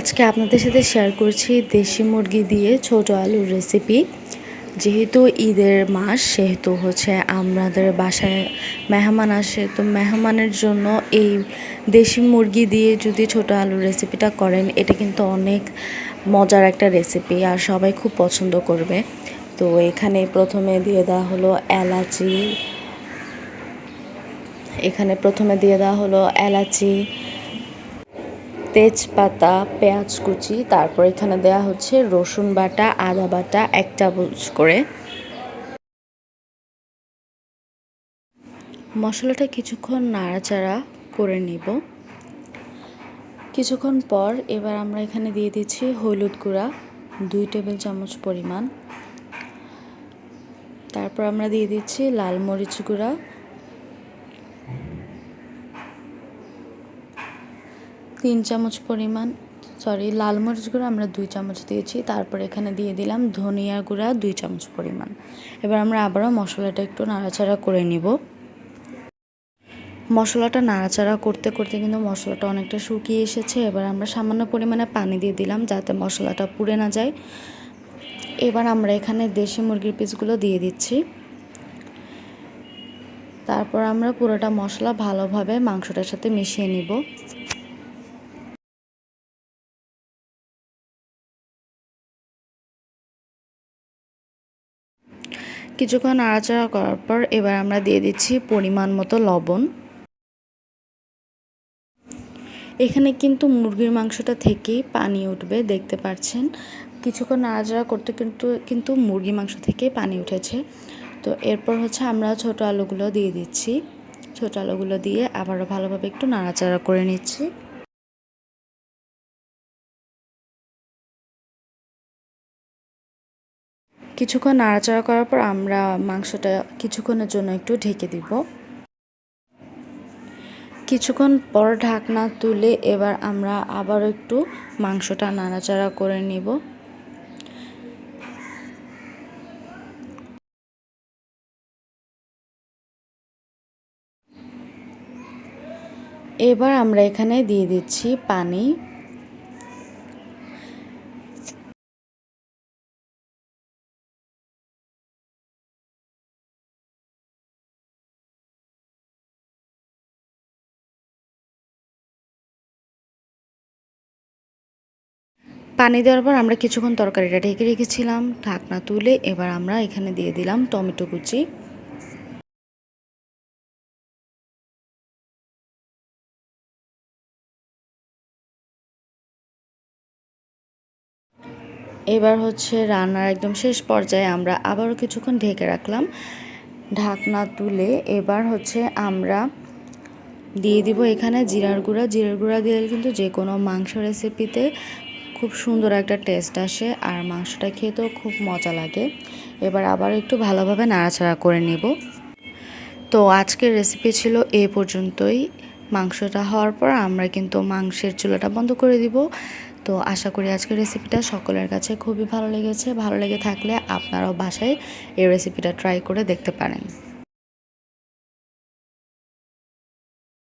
আজকে আপনাদের সাথে শেয়ার করছি দেশি মুরগি দিয়ে ছোট আলুর রেসিপি যেহেতু ঈদের মাস, সেহেতু হচ্ছে আমাদের বাসায় মেহমান আসে, তো মেহমানের জন্য এই দেশি মুরগি দিয়ে যদি ছোট আলুর রেসিপিটা করেন, এটা কিন্তু অনেক মজার একটা রেসিপি আর সবাই খুব পছন্দ করবে। তো এখানে প্রথমে দিয়ে দেওয়া হলো এলাচি। এখানে প্রথমে দিয়ে দেওয়া হলো এলাচি। তেজপাতা, পেঁয়াজ কুচি, তারপর এখানে দেওয়া হচ্ছে রসুন বাটা, আদা বাটা, এক চামচ করে। মশলাটা কিছুক্ষণ নাড়াচাড়া করে নিব। কিছুক্ষণ পর এবার আমরা এখানে দিয়ে দিচ্ছি হলুদ গুঁড়া, দুই টেবিল চামচ পরিমাণ। তারপর আমরা দিয়ে দিচ্ছি লাল মরিচ গুঁড়া তিন চামচ পরিমাণ সরি লাল মরিচ গুঁড়া আমরা দুই চামচ দিয়েছি, তারপর এখানে দিয়ে দিলাম ধনিয়া গুঁড়া দুই চামচ পরিমাণ। এবার আমরা আবারও মশলাটা একটু নাড়াচাড়া করে নিব। মশলাটা নাড়াচাড়া করতে করতে কিন্তু মশলাটা অনেকটা শুকিয়ে এসেছে, এবার আমরা সামান্য পরিমাণে পানি দিয়ে দিলাম যাতে মশলাটা পুড়ে না যায়। এবার আমরা এখানে দেশি মুরগির পিসগুলো দিয়ে দিচ্ছি। তারপর আমরা পুরোটা মশলা ভালোভাবে মাংসটার সাথে মিশিয়ে নিব। কিছুক্ষণ নাড়াচাড়া করার পর এবার আমরা দিয়ে দিচ্ছি পরিমাণ মতো লবণ। এখানে কিন্তু মুরগির মাংসটা থেকেই পানি উঠবে, দেখতে পাচ্ছেন। কিছুক্ষণ নাড়াচাড়া করতে কিন্তু কিন্তু মুরগি মাংস থেকে পানি উঠেছে। তো এরপর হচ্ছে আমরা ছোট আলুগুলো দিয়ে দিচ্ছি। ছোট আলুগুলো দিয়ে আবারও ভালোভাবে একটু নাড়াচাড়া করে নিচ্ছি। কিছুক্ষণ নাড়াচাড়া করার পর আমরা মাংসটা কিছুক্ষণের জন্য একটু ঢেকে দিব। কিছুক্ষণ পর ঢাকনা তুলে এবার আমরা আবার একটু মাংসটা নাড়াচাড়া করে নিব। এবার আমরা এখানে দিয়ে দিচ্ছি পানি। পানি দেওয়ার পর আমরা কিছুক্ষণ তরকারিটা ঢেকে রেখেছিলাম, ঢাকনা তুলে এবার আমরা এখানে দিয়ে দিলাম টমেটো কুচি। এবার হচ্ছে রান্নার একদম শেষ পর্যায়ে আমরা আবারও কিছুক্ষণ ঢেকে রাখলাম। ঢাকনা তুলে এবার হচ্ছে আমরা দিয়ে দিব এখানে জিরার গুঁড়া। জিরার গুঁড়া দিলে কিন্তু যে কোনো মাংস রেসিপিতে খুব সুন্দর একটা টেস্ট আসে আর মাংসটা খেতেও খুব মজা লাগে। এবার আবার একটু ভালোভাবে নাড়াচাড়া করে নেব। তো আজকের রেসিপি ছিল এ পর্যন্তই। মাংসটা হওয়ার পর আমরা কিন্তু মাংসের চুলাটা বন্ধ করে দিব। তো আশা করি আজকের রেসিপিটা সকলের কাছে খুবই ভালো লেগেছে। ভালো লেগে থাকলে আপনারাও বাসায় এই রেসিপিটা ট্রাই করে দেখতে পারেন।